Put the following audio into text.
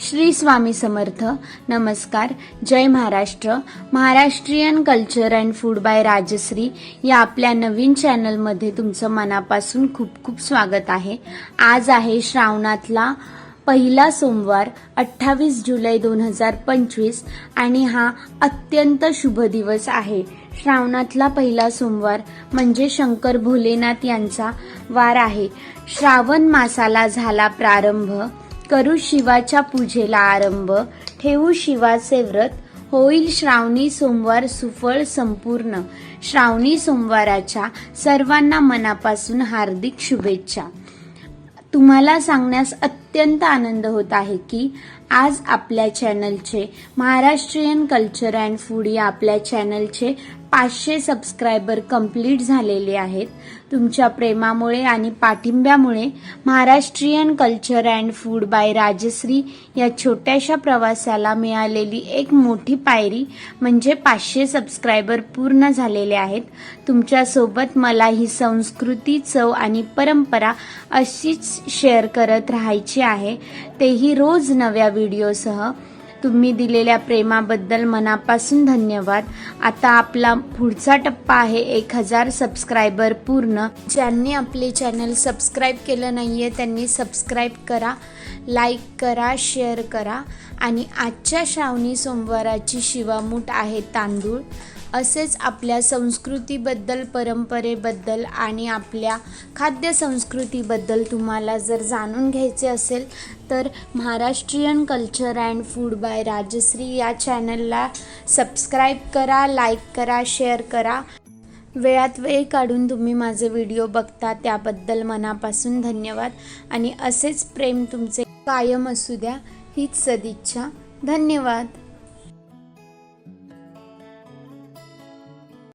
श्री स्वामी समर्थ. नमस्कार. जय Maharashtra. Maharashtrian culture and food by Rajshree या आपल्या नवीन चॅनलमध्ये तुमचं मनापासून खूप खूप स्वागत आहे. आज आहे श्रावणातला पहिला सोमवार अठ्ठावीस जुलै दोन हजार पंचवीस आणि हा अत्यंत शुभ दिवस आहे. श्रावणातला पहिला सोमवार म्हणजे शंकर भोलेनाथ यांचा वार आहे. श्रावण मासाला झाला प्रारंभ. करू शिवाच्या पूजेला आरंभ. ठेवू शिवाचे व्रत. होईल श्रावणी सोमवार सुफळ संपूर्ण. श्रावणी सोमवाराच्या सर्वांना मनापासून हार्दिक शुभेच्छा. तुम्हाला सांगण्यास अत्यंत आनंद होत आहे की आज आपल्या चॅनलचे महाराष्ट्रीयन कल्चर अँड फूड या आपल्या चॅनलचे पाचशे सबस्क्रायबर कंप्लीट झालेले आहेत. तुमच्या प्रेमामुळे आणि पाठिंब्यामुळे Maharashtrian culture and food by Rajshree या छोट्याशा प्रवासाला मिळालेली एक मोठी पायरी म्हणजे पाचशे सबस्क्रायबर पूर्ण झालेले आहेत. तुमच्यासोबत मला ही संस्कृती चव आणि परंपरा अशीच शेअर करत राहायची आहे. तेही रोज नव्या व्हिडिओसह तुम्ही दिलेल्या प्रेमाबद्दल मनापासून धन्यवाद. आता आपला पुढचा टप्पा आहे एक हजार सबस्क्रायबर पूर्ण. ज्यांनी आपले चॅनल सबस्क्राईब केलं नाही आहे त्यांनी सबस्क्राईब करा लाईक करा शेअर करा. आणि आजच्या श्रावणी सोमवाराची शिवामूठ आहे तांदूळ. असेच आपल्या संस्कृतीबद्दल परंपरेबद्दल आणि आपल्या खाद्य संस्कृतीबद्दल तुम्हाला जर जाणून घ्यायचे असेल तर Maharashtrian culture and food by Rajshree या चॅनलला सबस्क्राईब करा लाईक करा शेअर करा. वेळात वेळ काढून तुम्ही माझे व्हिडिओ बघता त्याबद्दल मनापासून धन्यवाद. आणि असेच प्रेम तुमचे कायम असू द्या हीच सदिच्छा. धन्यवाद.